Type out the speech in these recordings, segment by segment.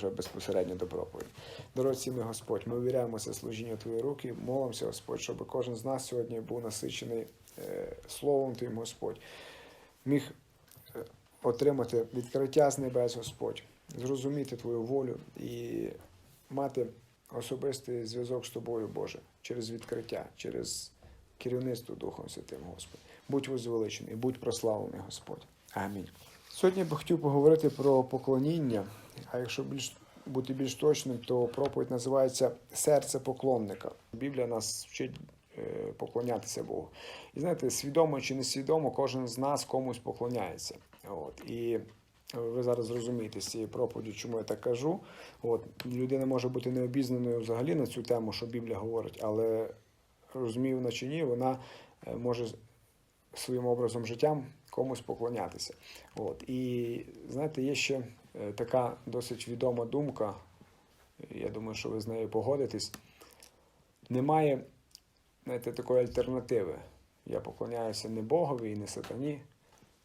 вже безпосередньо до проповіді. Дорогоцінний Господь, ми увіряємо це служіння Твої руки, молимося, Господь, щоб кожен з нас сьогодні був насичений е, Словом Твоїм, Господь, міг е, отримати відкриття з небес, Господь, зрозуміти Твою волю і мати особистий зв'язок з Тобою, Боже, через відкриття, через керівництво Духом Святим, Господь. Будь возвеличений, будь прославлений, Господь. Амінь. Сьогодні я б хотів поговорити про поклоніння, а якщо більш бути більш точним, то проповідь називається Серце поклонника. Біблія нас вчить е, поклонятися Богу. І знаєте, свідомо чи несвідомо, кожен з нас комусь поклоняється. От. І ви зараз зрозумієте з цієї проповіді, чому я так кажу. От. Людина може бути необізнаною взагалі на цю тему, що Біблія говорить, але розумію вона чи ні, вона е, може своїм образом життям комусь поклонятися. От. І знаєте, є ще е, така досить відома думка, я думаю, що ви з нею погодитесь. Немає знаєте, такої альтернативи. Я поклоняюся не Богові і не сатані.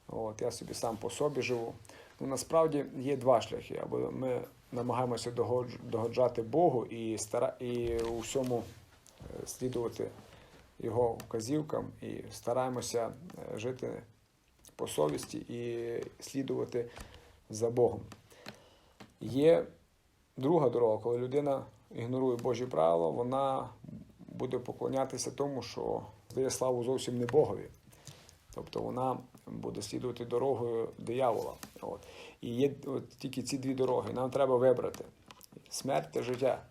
От, я собі сам по собі живу. Ну, насправді є два шляхи. Або ми намагаємося догоджати Богу і, стара... і у всьому е, слідувати його вказівкам і стараємося е, жити по совісті і слідувати за Богом. Є друга дорога, коли людина ігнорує Божі правила, вона буде поклонятися тому, що здає славу зовсім не Богові. Тобто вона буде слідувати дорогою диявола. От. І є от тільки ці дві дороги. Нам треба вибрати смерть та життя.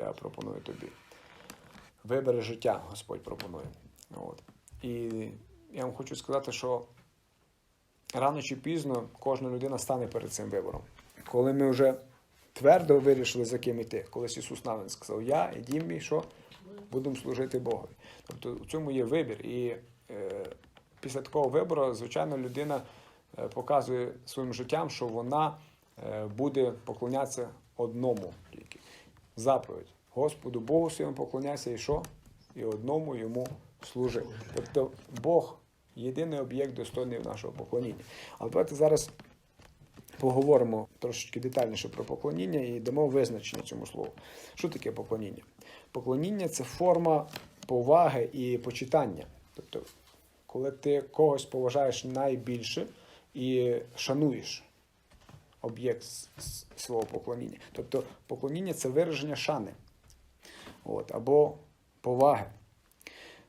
Я пропоную тобі. Вибери життя, Господь пропонує. От. І я вам хочу сказати, що рано чи пізно кожна людина стане перед цим вибором. Коли ми вже твердо вирішили, за ким іти, колись Ісус навіть сказав, я і дім мій, що будемо служити Богові. Тобто в цьому є вибір. І е, після такого вибору, звичайно, людина е, показує своїм життям, що вона е, буде поклонятися одному тільки. Заповідь. Господу Богу своєму поклоняйся і що? І одному йому служи. Тобто Бог єдиний об'єкт достойний нашого поклоніння. Але давайте зараз поговоримо трошечки детальніше про поклоніння і дамо визначення цьому слову. Що таке поклоніння? Поклоніння це форма поваги і почитання. Тобто, коли ти когось поважаєш найбільше і шануєш об'єкт свого поклоніння. Тобто поклоніння це вираження шани от, або поваги.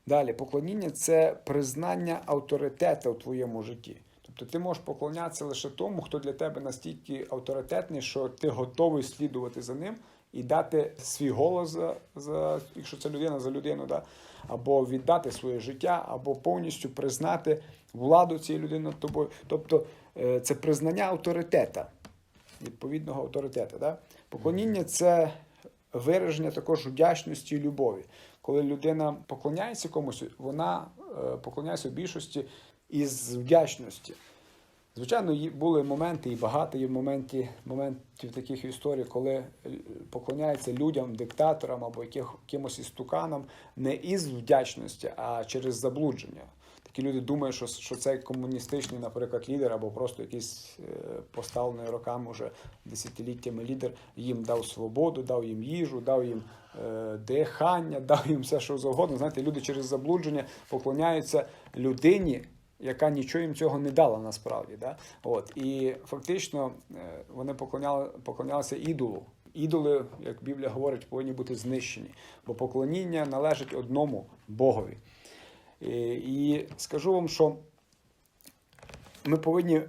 Далі, поклоніння це признання авторитета в твоєму житті. Тобто ти можеш поклонятися лише тому, хто для тебе настільки авторитетний, що ти готовий слідувати за ним і дати свій голос за, за якщо це людина за людину, да? або віддати своє життя, або повністю признати владу цієї людини над тобою. Тобто е, це признання авторитета, відповідного авторитета. Да? Поклоніння це вираження також вдячності і любові. Коли людина поклоняється комусь, вона е, поклоняється в більшості із вдячності. Звичайно, були моменти, і багато є моментів, моментів таких історій, коли е, поклоняються людям, диктаторам або яких, якимось істуканам не із вдячності, а через заблудження. Такі люди думають, що, що це комуністичний, наприклад, лідер або просто якийсь е, поставлений роками вже десятиліттями лідер їм дав свободу, дав їм їжу, дав їм е, дихання, дав їм все, що завгодно. Знаєте, люди через заблудження поклоняються людині, яка нічого їм цього не дала насправді. Да? От. І фактично е, вони поклоняли, поклонялися ідолу. Ідоли, як Біблія говорить, повинні бути знищені, бо поклоніння належить одному Богові. І, і скажу вам, що ми повинні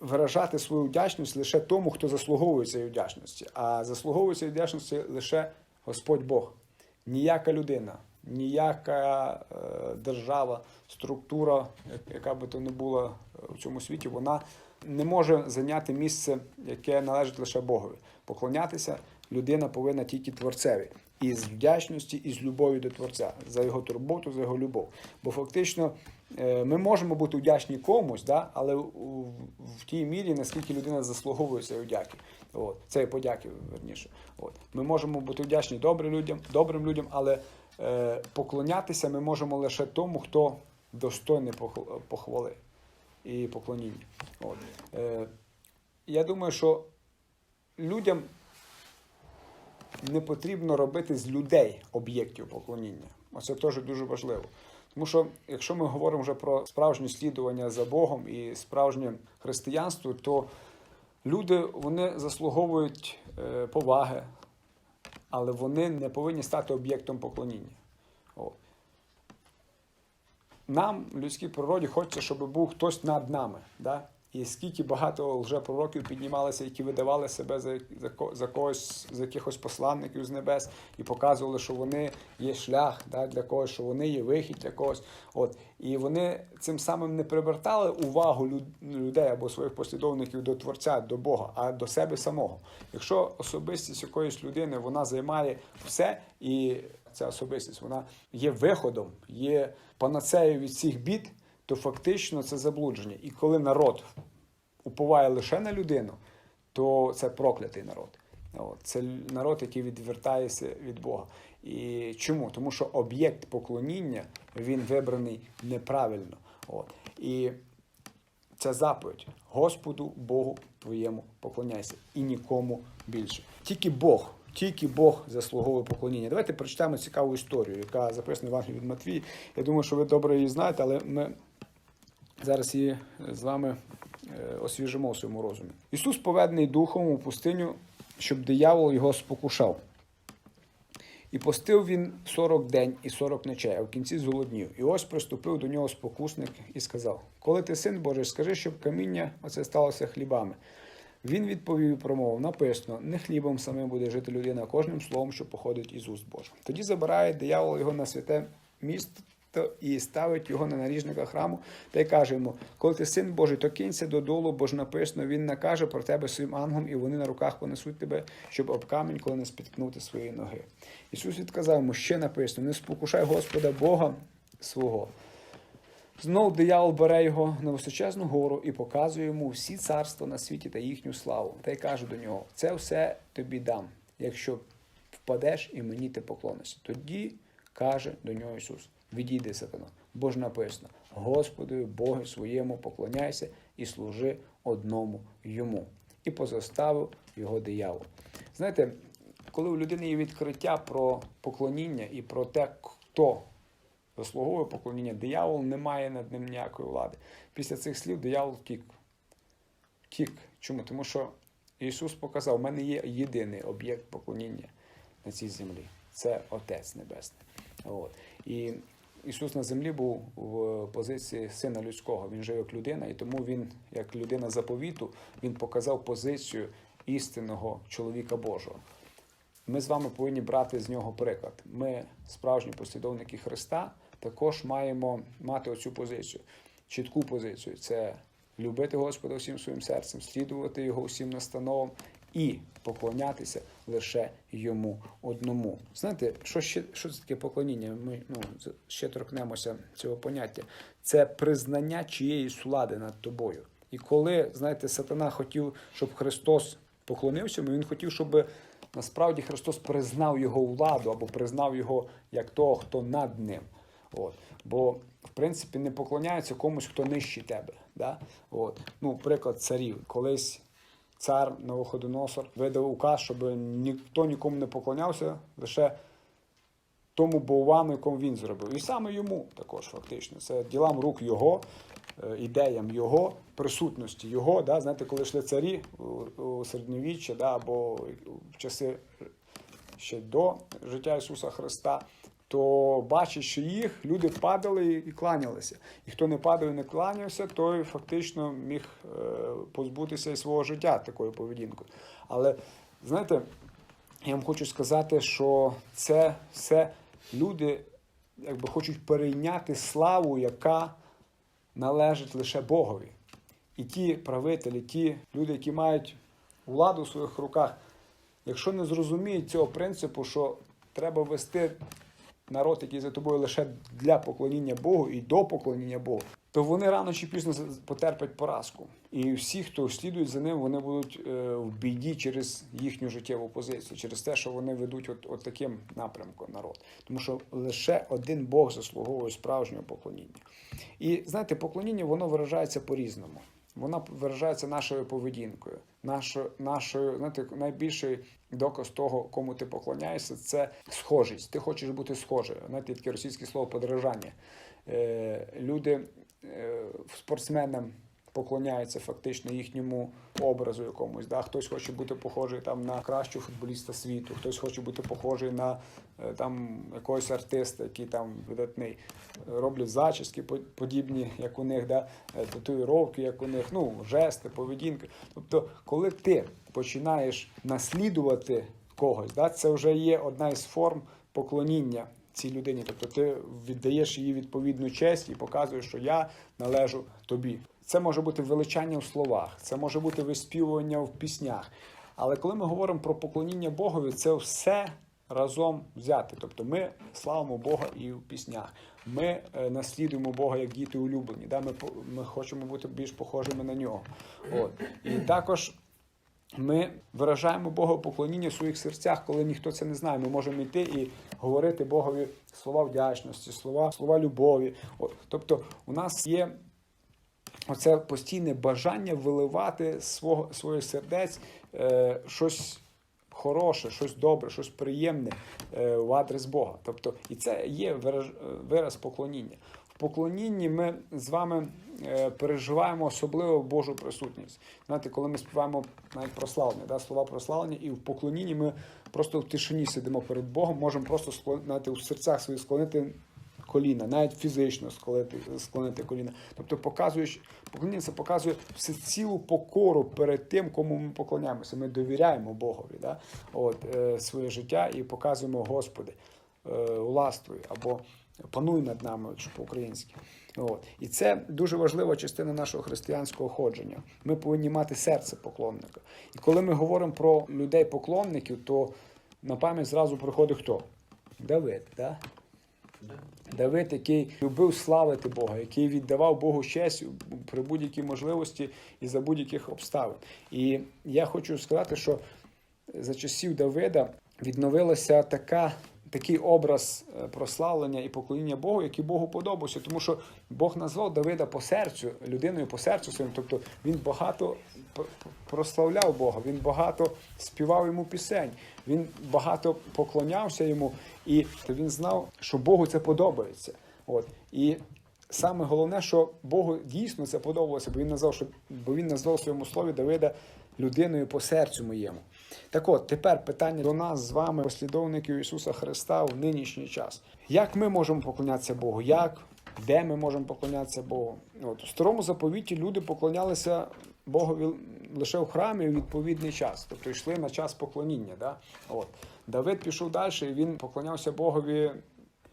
виражати свою вдячність лише тому, хто заслуговує цієї вдячності. А заслуговує цієї вдячності лише Господь Бог. Ніяка людина, ніяка е, держава, структура, яка би то не була в цьому світі, вона не може зайняти місце, яке належить лише Богові. Поклонятися людина повинна тільки Творцеві. Із вдячності, і з любові до Творця за його турботу, за його любов. Бо фактично е, ми можемо бути вдячні комусь, да? але в тій мірі, наскільки людина заслуговує цієї вдяки. От, цієї подяки, верніше. От. Ми можемо бути вдячні добрим людям, добрим людям, але е, поклонятися ми можемо лише тому, хто достойний похв- похвали і поклоніння. От. Е, я думаю, що людям не потрібно робити з людей об'єктів поклоніння. Оце теж дуже важливо. Тому що якщо ми говоримо вже про справжнє слідування за Богом і справжнє християнство, то люди вони заслуговують е, поваги, але вони не повинні стати об'єктом поклоніння. От. Нам, людській природі, хочеться, щоб був хтось над нами. Да? І скільки багато лжепророків піднімалися, які видавали себе за, за, за когось, за якихось посланників з небес, і показували, що вони є шлях да, для когось, що вони є вихід для когось. От. І вони цим самим не привертали увагу люд- людей або своїх послідовників до Творця, до Бога, а до себе самого. Якщо особистість якоїсь людини вона займає все і ця особистість вона є виходом, є панацеєю від всіх бід, то фактично це заблудження. І коли народ уповає лише на людину, то це проклятий народ. Це народ, який відвертається від Бога. І чому? Тому що об'єкт поклоніння він вибраний неправильно. От. І це заповідь Господу Богу твоєму поклоняйся і нікому більше. Тільки Бог, тільки Бог заслуговує поклоніння. Давайте прочитаємо цікаву історію, яка записана в Євангелії від Матвії. Я думаю, що ви добре її знаєте, але ми зараз її з вами е, освіжимо в своєму розумі. Ісус поведений духом у пустиню, щоб диявол його спокушав. І постив він 40 день і 40 ночей, а в кінці зголоднів. І ось приступив до нього спокусник і сказав: Коли ти син Божий, скажи, щоб каміння оце сталося хлібами. Він відповів і промовив: написано: не хлібом самим буде жити людина, а кожним словом, що походить із уст Божих. Тоді забирає диявол його на святе місто і ставить його на наріжника храму, та й каже йому: коли ти син Божий, то кинься додолу, бо ж написано, він накаже про тебе своїм ангелам, і вони на руках понесуть тебе, щоб об камінь, коли не спіткнути свої ноги. Ісус відказав йому, ще написано: не спокушай Господа Бога свого. Знов диявол бере його на височезну гору і показує йому всі царства на світі та їхню славу. Та й каже до нього: це все тобі дам, якщо впадеш і мені ти поклонишся. Тоді каже до нього Ісус: Відійди, сатана, бо ж написано: Господові Богу своєму поклоняйся і служи одному йому. І позаставив його диявол. Знаєте, коли у людини є відкриття про поклоніння і про те, хто заслуговує поклоніння, диявол не має над ним ніякої влади. Після цих слів диявол втік. Втік. Чому? Тому що Ісус показав, у мене є єдиний об'єкт поклоніння на цій землі. Це Отець Небесний. От. І Ісус на землі був в позиції сина людського. Він жив як людина, і тому він, як людина заповіту, він показав позицію істинного чоловіка Божого. Ми з вами повинні брати з нього приклад. Ми, справжні послідовники Христа, також маємо мати оцю позицію, чітку позицію. Це любити Господа всім своїм серцем, слідувати Його усім настановам і поклонятися лише йому одному. Знаєте, що ще що це таке поклоніння? Ми ну, ще торкнемося цього поняття. Це признання чиєїсь влади над тобою. І коли, знаєте, сатана хотів, щоб Христос поклонився, він хотів, щоб насправді Христос признав його владу або признав його як того, хто над ним. От. Бо, в принципі, не поклоняються комусь, хто нижче тебе. Да? От. Ну, приклад царів. Колись цар Новоходоносор видав указ, щоб ніхто нікому не поклонявся, лише тому болвану, якому він зробив. І саме йому також фактично. Це ділам рук його, е, ідеям його, присутності його. Да? Знаєте, коли йшли царі у середньовіччя да? або в часи ще до життя Ісуса Христа, то бачить, що їх люди падали і кланялися. І хто не падав і не кланявся, той фактично міг е, позбутися і свого життя такою поведінкою. Але знаєте, я вам хочу сказати, що це все люди якби хочуть перейняти славу, яка належить лише Богові. І ті правителі, ті люди, які мають владу в своїх руках, якщо не зрозуміють цього принципу, що треба вести народ, який за тобою лише для поклоніння Богу і до поклоніння Богу, то вони рано чи пізно потерпять поразку. І всі, хто слідують за ним, вони будуть е, в біді через їхню життєву позицію, через те, що вони ведуть от, от таким напрямком народ. Тому що лише один Бог заслуговує справжнього поклоніння. І знаєте, поклоніння воно виражається по-різному. Вона виражається нашою поведінкою. Нашою, нашою, знаєте, найбільший доказ того, кому ти поклоняєшся, це схожість. Ти хочеш бути схожою. Знаєте, таке російське слово подражання. Е, люди е, спортсменам поклоняються фактично їхньому образу якомусь. Да? Хтось хоче бути похожий там на кращого футболіста світу, хтось хоче бути похожий на е, там якогось артиста, який там видатний. Роблять зачіски по- подібні, як у них, да? е, татуїровки, як у них, ну, жести, поведінки. Тобто, коли ти починаєш наслідувати когось, да? це вже є одна із форм поклоніння цій людині. Тобто ти віддаєш їй відповідну честь і показуєш, що я належу тобі. Це може бути величання в словах, це може бути виспівування в піснях. Але коли ми говоримо про поклоніння Богові, це все разом взяти. Тобто ми славимо Бога і в піснях. Ми е, наслідуємо Бога як діти улюблені. Да? Ми, ми хочемо бути більш похожими на нього. От. І також ми виражаємо Бога поклоніння в своїх серцях, коли ніхто це не знає. Ми можемо йти і говорити Богові слова вдячності, слова, слова любові. От. Тобто, у нас є оце постійне бажання виливати свого своїх сердець е, щось хороше, щось добре, щось приємне е, в адрес Бога. Тобто, і це є вираз, вираз поклоніння. В поклонінні ми з вами е, переживаємо особливо Божу присутність. Знаєте, коли ми співаємо навіть прославлення, да, слова прославлення, і в поклонінні ми просто в тишині сидимо перед Богом, можемо просто склон- знаєте, у серцях своїх склонити коліна, навіть фізично склонити, склонити коліна. Тобто показуєш, поклоніння це показує всецілу покору перед тим, кому ми поклоняємося. Ми довіряємо Богові да? От, е, своє життя і показуємо Господи, е, властвуй або пануй над нами, по-українськи. От. І це дуже важлива частина нашого християнського ходження. Ми повинні мати серце поклонника. І коли ми говоримо про людей-поклонників, то на пам'ять зразу приходить хто? Давид. Да? Давид, який любив славити Бога, який віддавав Богу честь при будь-якій можливості і за будь-яких обставин. І я хочу сказати, що за часів Давида відновилася така. Такий образ е, прославлення і поклоніння Богу, який Богу подобався, тому що Бог назвав Давида по серцю, людиною по серцю своїм. Тобто він багато прославляв Бога, він багато співав йому пісень, він багато поклонявся йому, і він знав, що Богу це подобається. От і саме головне, що Богу дійсно це подобалося, бо він назвав, що бо він назвав в своєму слові Давида людиною по серцю моєму. Так от, тепер питання до нас з вами, послідовників Ісуса Христа, в нинішній час. Як ми можемо поклонятися Богу? Як? Де ми можемо поклонятися Богу? От, у старому заповіті люди поклонялися Богові лише в храмі у відповідний час, тобто йшли на час поклоніння. Да? От. Давид пішов далі, і він поклонявся Богові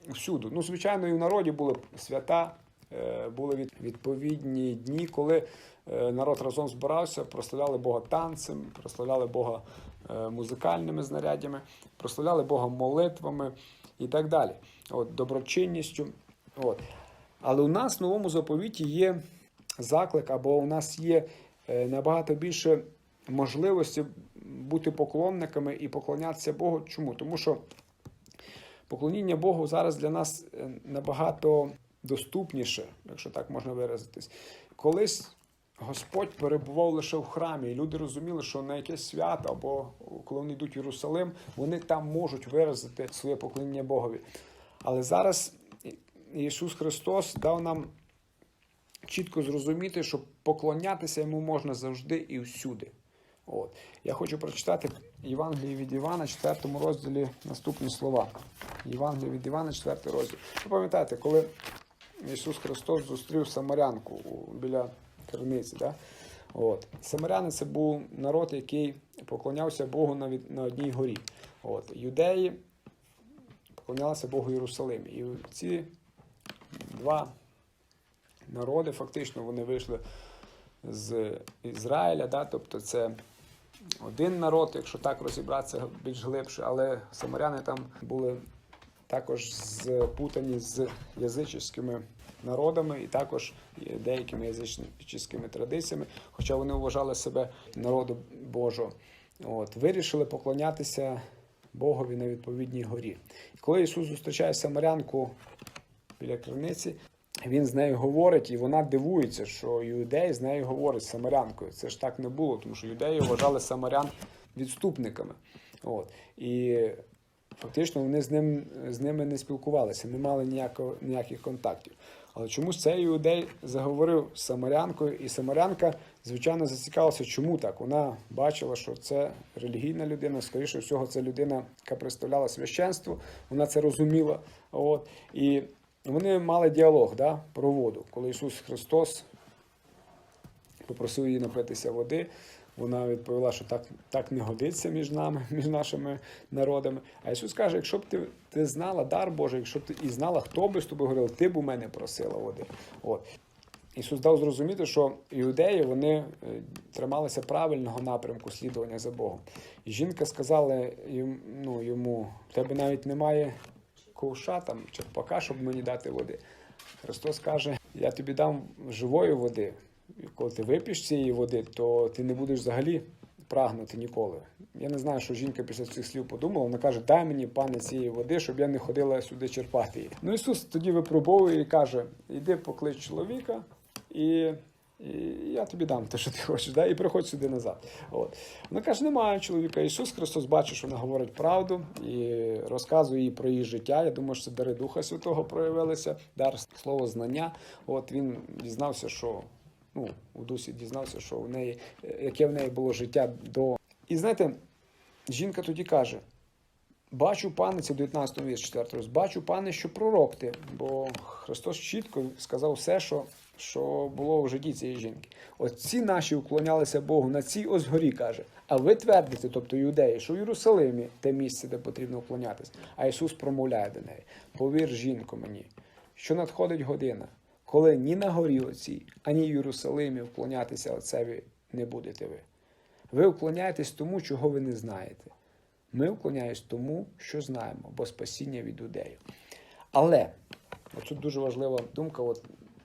всюди. Ну, звичайно, і в народі були свята, е, були від- відповідні дні, коли е, народ разом збирався, прославляли Бога танцем, прославляли Бога музикальними знарядями, прославляли Бога молитвами і так далі. От, доброчинністю. От. Але у нас в новому заповіті є заклик, або у нас є е, набагато більше можливості бути поклонниками і поклонятися Богу. Чому? Тому що поклоніння Богу зараз для нас е, набагато доступніше, якщо так можна виразитись. Колись Господь перебував лише в храмі, і люди розуміли, що на якесь свято або коли вони йдуть в Єрусалим, вони там можуть виразити своє поклоніння Богові. Але зараз Ісус Христос дав нам чітко зрозуміти, що поклонятися йому можна завжди і всюди. От. Я хочу прочитати Євангеліє від Івана, 4 розділі наступні слова. Євангеліє від Івана, 4 розділ. Ви пам'ятаєте, коли Ісус Христос зустрів Самарянку біля криниці. Да? От. Самаряни це був народ, який поклонявся Богу на, від, на одній горі. От. Юдеї поклонялися Богу Єрусалимі. І ці два народи, фактично, вони вийшли з Ізраїля, да? тобто це один народ, якщо так розібратися більш глибше, але самаряни там були також спутані з язичськими народами і також деякими язичницькими традиціями, хоча вони вважали себе народом Божого. От, вирішили поклонятися Богові на відповідній горі. І коли Ісус зустрічає самарянку біля криниці, він з нею говорить, і вона дивується, що іудей з нею говорить самарянкою. Це ж так не було, тому що юдеї вважали самарян відступниками. От. І фактично вони з, ним, з ними не спілкувалися, не мали ніякого, ніяких контактів. Але чомусь цей іудей заговорив з самарянкою, і самарянка, звичайно, зацікавилася, чому так. Вона бачила, що це релігійна людина, скоріше всього, це людина, яка представляла священство, вона це розуміла. От. І вони мали діалог да, про воду, коли Ісус Христос попросив її напитися води. Вона відповіла, що так, так не годиться між нами, між нашими народами. А Ісус каже: якщо б ти, ти знала дар Божий, якщо б ти і знала, хто би з тобою говорив, ти б у мене просила води. От. Ісус дав зрозуміти, що іудеї вони е, трималися правильного напрямку слідування за Богом. І жінка сказала ну, йому: в тебе навіть немає ковша там, черпака, щоб мені дати води. Христос каже: Я тобі дам живої води. Коли ти вип'єш цієї води, то ти не будеш взагалі прагнути ніколи. Я не знаю, що жінка після цих слів подумала. Вона каже: Дай мені, пане, цієї води, щоб я не ходила сюди черпати її. Ну Ісус тоді випробовує і каже: Іди поклич чоловіка, і, і я тобі дам те, що ти хочеш, да? і приходь сюди назад. От. Вона каже: немає чоловіка. Ісус Христос бачить, що вона говорить правду і розказує їй про її життя. Я думаю, що це дари Духа Святого проявилися, дар слово знання. От він дізнався, що ну, у дусі дізнався, що в неї, яке в неї було життя до. І знаєте, жінка тоді каже: Бачу, пане, це 19 вірш 4 роз, бачу, пане, що пророк ти, бо Христос чітко сказав все, що, що було в житті цієї жінки. Отці наші уклонялися Богу на цій ось горі, каже. А ви твердите, тобто юдеї, що в Єрусалимі те місце, де потрібно уклонятися. А Ісус промовляє до неї: Повір, жінко, мені, що надходить година, коли ні на горі оцій, ані в Єрусалимі вклонятися Отцеві не будете ви. Ви уклоняєтесь тому, чого ви не знаєте. Ми вклоняємось тому, що знаємо, бо спасіння від юдеїв. Але, тут дуже важлива думка, от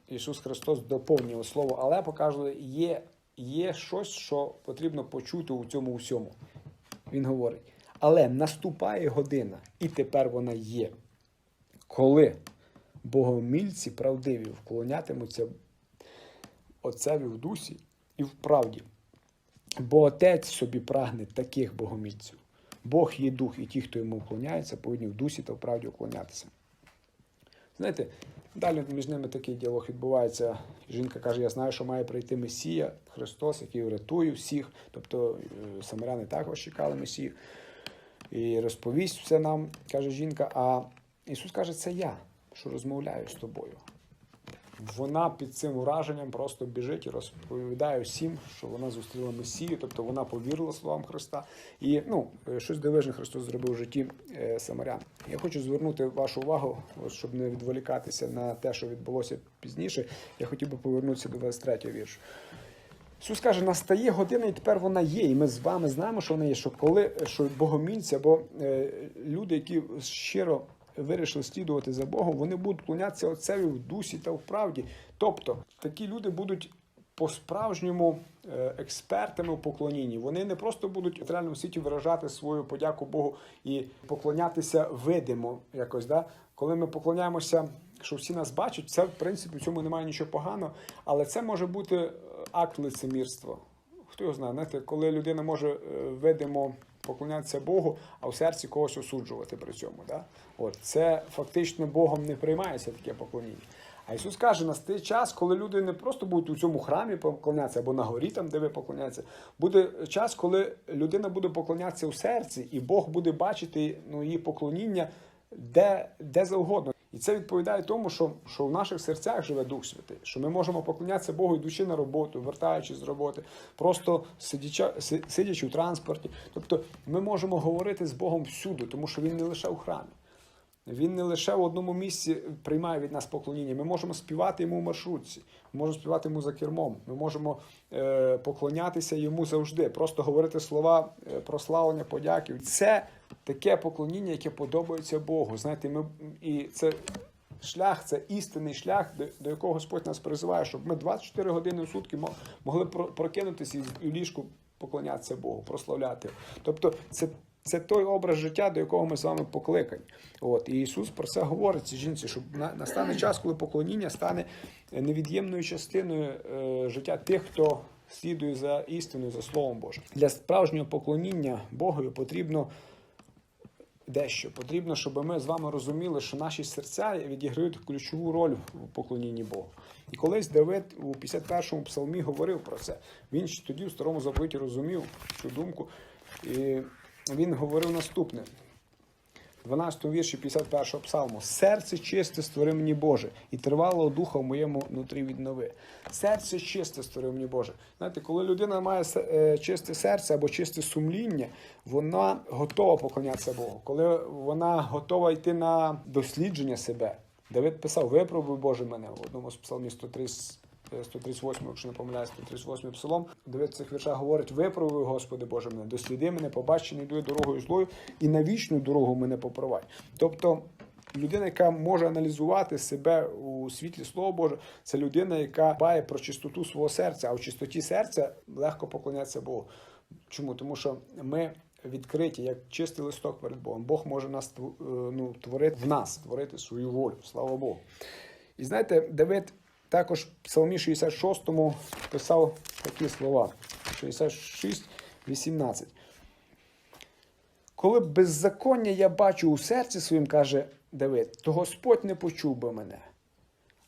Ісус Христос доповнює слово, але показує, є, є щось, що потрібно почути у цьому усьому. Він говорить, але наступає година, і тепер вона є, коли богомільці правдиві вклонятимуться Отцеві в дусі і в правді. Бо Отець собі прагне таких богомільців. Бог є дух, і ті, хто йому вклоняється, повинні в дусі та в правді вклонятися. Знаєте, далі між ними такий діалог відбувається. Жінка каже: Я знаю, що має прийти Месія, Христос, який врятує всіх. Тобто е, самаряни також чекали Месію. І розповість все нам, каже жінка. А Ісус каже, це я, що розмовляю з тобою. Вона під цим враженням просто біжить і розповідає всім, що вона зустріла Месію, тобто вона повірила словам Христа. І ну, е, щось дивижне Христос зробив в житті е, самарян. Я хочу звернути вашу увагу, щоб не відволікатися на те, що відбулося пізніше. Я хотів би повернутися до 23 віршу. Ісус каже, настає година, і тепер вона є. І ми з вами знаємо, що вона є. Що коли що богомільці або е, люди, які щиро вирішили слідувати за Богом, вони будуть клонятися отцеві в дусі та в правді. Тобто такі люди будуть по-справжньому е, експертами у поклонінні. Вони не просто будуть в реальному світі виражати свою подяку Богу і поклонятися видимо якось. Да? Коли ми поклоняємося, що всі нас бачать, це в принципі в цьому немає нічого поганого, але це може бути е, акт лицемірства. Хто його знає, знаєте, коли людина може е, видимо поклонятися Богу, а в серці когось осуджувати при цьому. Да? От, це фактично Богом не приймається таке поклоніння. А Ісус каже, настає час, коли люди не просто будуть у цьому храмі поклонятися або на горі, там, де ви поклоняться, Буде час, коли людина буде поклонятися у серці, і Бог буде бачити ну, її поклоніння де, де завгодно. І це відповідає тому, що, що в наших серцях живе Дух Святий, що ми можемо поклонятися Богу, йдучи на роботу, вертаючись з роботи, просто сидячи, сидячи у транспорті. Тобто ми можемо говорити з Богом всюди, тому що Він не лише у храмі. Він не лише в одному місці приймає від нас поклоніння. Ми можемо співати йому в маршрутці, ми можемо співати йому за кермом, ми можемо е, поклонятися йому завжди, просто говорити слова е, прославлення, подяки. Це таке поклоніння, яке подобається Богу. Знаєте, ми і це шлях, це істинний шлях, до, якого Господь нас призиває, щоб ми 24 години в сутки мо- могли прокинутися і в ліжку поклонятися Богу, прославляти. Тобто, це Це той образ життя, до якого ми з вами покликані. От і Ісус про це говорить цій жінці, що на- настане час, коли поклоніння стане невід'ємною частиною е, життя тих, хто слідує за істиною, за Словом Божим. Для справжнього поклоніння Богові потрібно дещо. Потрібно, щоб ми з вами розуміли, що наші серця відіграють ключову роль в поклонінні Богу. І колись Давид у 51-му псалмі говорив про це. Він ще тоді в старому заповіті розумів цю думку. І він говорив наступне. 12 вірші 51 псалму. Серце чисте створи мені Боже, і тривалого духа в моєму нутрі віднови. Серце чисте створи мені Боже. Знаєте, коли людина має е, чисте серце або чисте сумління, вона готова поклонятися Богу. Коли вона готова йти на дослідження себе. Давид писав: випробуй Боже мене в одному з псалмів 130, е, 138, якщо не помиляюсь, 138 псалом. Давид в цих віршах говорить: випробуй, Господи Боже мене, досліди мене, побач, не йду дорогою злою, і на вічну дорогу мене попровадь. Тобто. Людина, яка може аналізувати себе у світлі Слова Боже, це людина, яка дбає про чистоту свого серця, а в чистоті серця легко поклонятися Богу. Чому? Тому що ми відкриті, як чистий листок перед Богом. Бог може нас е, ну, творити в нас, творити свою волю. Слава Богу. І знаєте, Давид також в Псалмі 66 писав такі слова: 66, 18. Коли беззаконня я бачу у серці своїм, каже Давид, то Господь не почув би мене.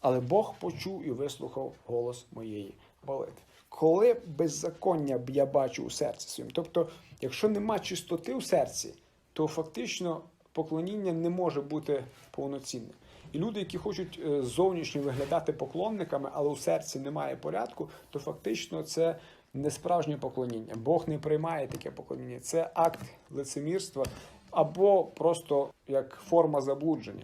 Але Бог почув і вислухав голос моєї молитви. Коли беззаконня б я бачу у серці своїм, тобто, якщо нема чистоти в серці, то фактично поклоніння не може бути повноцінним. І люди, які хочуть е, зовнішньо виглядати поклонниками, але у серці немає порядку, то фактично це не справжнє поклоніння. Бог не приймає таке поклоніння. Це акт лицемірства або просто як форма заблудження.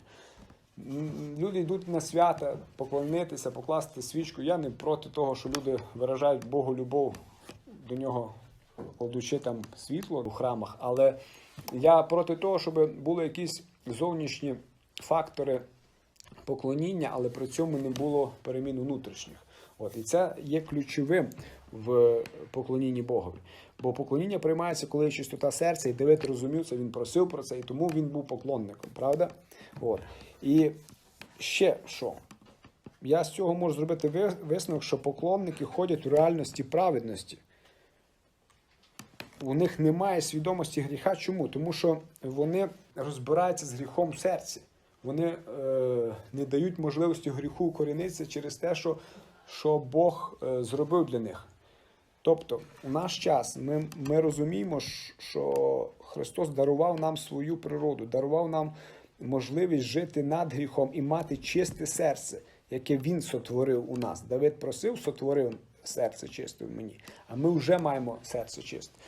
Люди йдуть на свята поклонитися, покласти свічку. Я не проти того, що люди виражають Богу любов до нього, кладучи там світло у храмах. Але я проти того, щоб були якісь зовнішні фактори поклоніння, але при цьому не було перемін внутрішніх. От і це є ключовим в поклонінні Богові. Бо поклоніння приймається, коли є чистота серця, і Давид розумів це, він просив про це, і тому він був поклонником, правда? От. І ще що? Я з цього можу зробити висновок, що поклонники ходять у реальності праведності. У них немає свідомості гріха. Чому? Тому що вони розбираються з гріхом в серці. Вони е, не дають можливості гріху укорінитися через те, що, що Бог е, зробив для них. Тобто, у наш час ми, ми розуміємо, що Христос дарував нам свою природу, дарував нам можливість жити над гріхом і мати чисте серце, яке Він сотворив у нас. Давид просив, сотворив серце чисте в мені. А ми вже маємо серце чисте,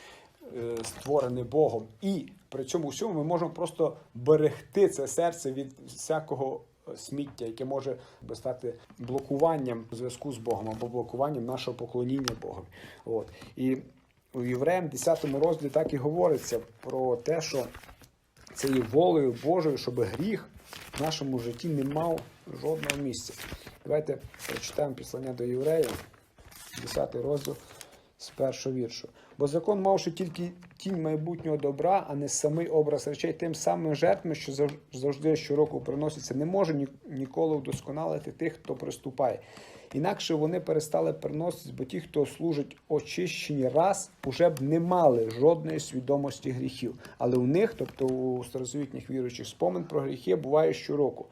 е, створене Богом. І при цьому всьому ми можемо просто берегти це серце від всякого сміття, яке може стати блокуванням зв'язку з Богом або блокуванням нашого поклоніння Богові. От. І у Євреям 10 розділі так і говориться про те, що це є волею Божою, щоб гріх в нашому житті не мав жодного місця. Давайте прочитаємо післання до євреїв, 10 розділ з першого віршу. Бо закон, мавши тільки тінь майбутнього добра, а не самий образ речей, тим самим жертвами, що завжди щороку приносяться, не може ніколи вдосконалити тих, хто приступає. Інакше вони перестали приносити, бо ті, хто служить очищені раз, уже б не мали жодної свідомості гріхів. Але у них, тобто у старозавітніх віруючих, спомин про гріхи буває щороку.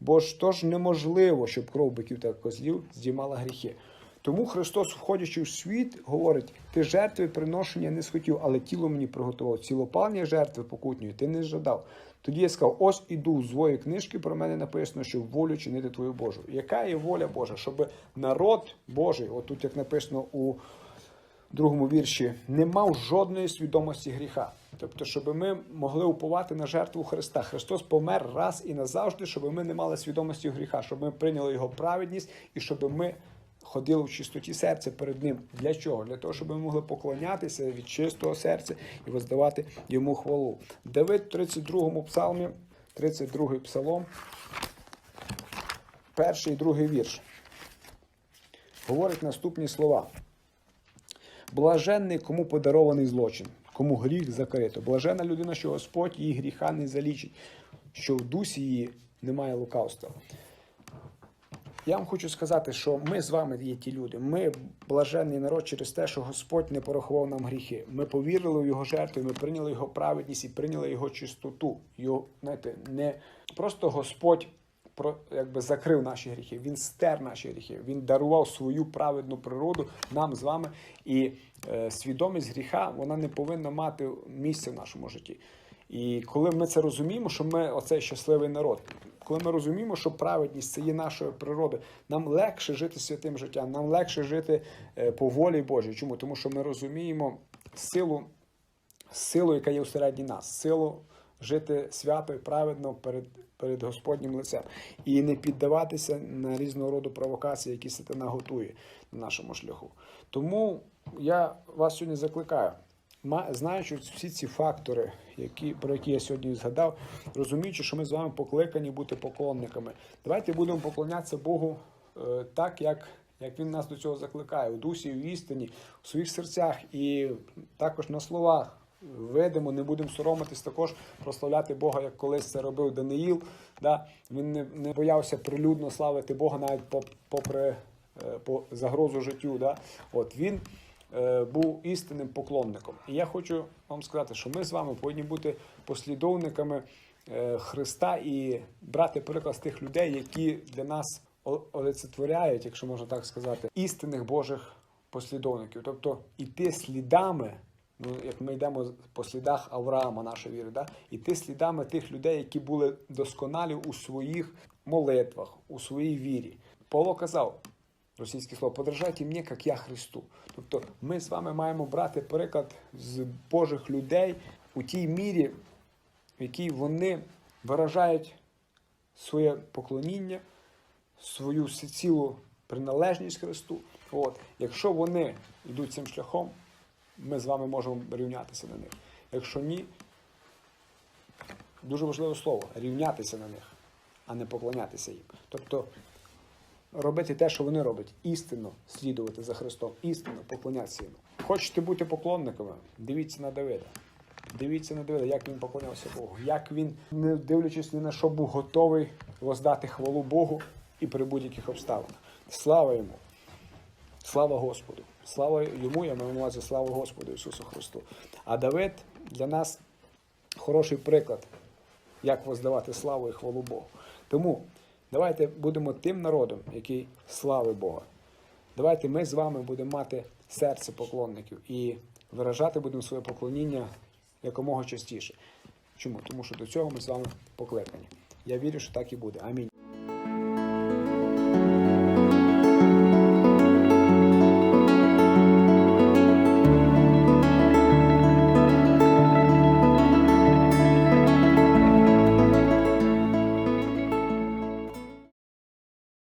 Бо ж то ж неможливо, щоб кров биків та козлів здіймала гріхи. Тому Христос, входячи в світ, говорить: ти жертви приношення не схотів, але тіло мені приготував. Цілопалення жертви покутньої ти не жадав. Тоді я сказав: ось іду з твоєї книжки, про мене написано, що волю чинити твою Божу. Яка є воля Божа? Щоб народ Божий, отут як написано у другому вірші, не мав жодної свідомості гріха. Тобто, щоб ми могли уповати на жертву Христа. Христос помер раз і назавжди, щоб ми не мали свідомості гріха, щоб ми прийняли його праведність і щоб ми ходили в чистоті серця перед Ним. Для чого? Для того, щоб ми могли поклонятися від чистого серця і воздавати йому хвалу. Давид в 32-му псалмі, 32-й псалом, перший і другий вірш. Говорить наступні слова. Блаженний, кому подарований злочин, кому гріх закрито. Блажена людина, що Господь її гріха не залічить, що в дусі її немає лукавства. Я вам хочу сказати, що ми з вами є ті люди. Ми блаженний народ через те, що Господь не порахував нам гріхи. Ми повірили в його жертву, ми прийняли його праведність і прийняли його чистоту. Його, знаєте, не просто Господь якби закрив наші гріхи, він стер наші гріхи, він дарував свою праведну природу нам з вами. І е, свідомість гріха вона не повинна мати місця в нашому житті. І коли ми це розуміємо, що ми оцей щасливий народ, коли ми розуміємо, що праведність це є нашою природою, нам легше жити святим життям, нам легше жити е, по волі Божій. Чому? Тому що ми розуміємо силу, силу, яка є всередині нас, силу жити свято і праведно перед, перед Господнім лицем. І не піддаватися на різного роду провокації, які сатана готує на нашому шляху. Тому я вас сьогодні закликаю. Знаючи всі ці фактори, які, про які я сьогодні згадав, розуміючи, що ми з вами покликані бути поклонниками, давайте будемо поклонятися Богу е, так, як, як Він нас до цього закликає, у дусі, в істині, у своїх серцях і також на словах. Видимо, не будемо соромитись також прославляти Бога, як колись це робив Даниїл. Да? Він не, не боявся прилюдно славити Бога навіть по- попри е, по загрозу життю. Да? От він був істинним поклонником. І я хочу вам сказати, що ми з вами повинні бути послідовниками е, Христа і брати приклад з тих людей, які для нас олицетворяють, якщо можна так сказати, істинних Божих послідовників. Тобто іти слідами. Ну, як ми йдемо по слідах Авраама, нашої віри, да? іти слідами тих людей, які були досконалі у своїх молитвах, у своїй вірі. Павло казав, російське слово, подражайте мені, як я Христу. Тобто ми з вами маємо брати приклад з Божих людей у тій мірі, в якій вони виражають своє поклоніння, свою всецілу приналежність Христу. От. Якщо вони йдуть цим шляхом, ми з вами можемо рівнятися на них. Якщо ні, дуже важливе слово рівнятися на них, а не поклонятися їм. Тобто робити те, що вони роблять, істинно слідувати за Христом, істинно поклонятися йому. Хочете бути поклонниками? Дивіться на Давида. Дивіться на Давида, як він поклонявся Богу, як він, не дивлячись ні на що, був готовий воздати хвалу Богу і при будь-яких обставинах. Слава йому! Слава Господу! Слава йому, я маю на увазі, слава Господу Ісусу Христу. А Давид для нас хороший приклад, як воздавати славу і хвалу Богу. Тому давайте будемо тим народом, який слави Бога. Давайте ми з вами будемо мати серце поклонників і виражати будемо своє поклоніння якомога частіше. Чому? Тому що до цього ми з вами покликані. Я вірю, що так і буде. Амінь.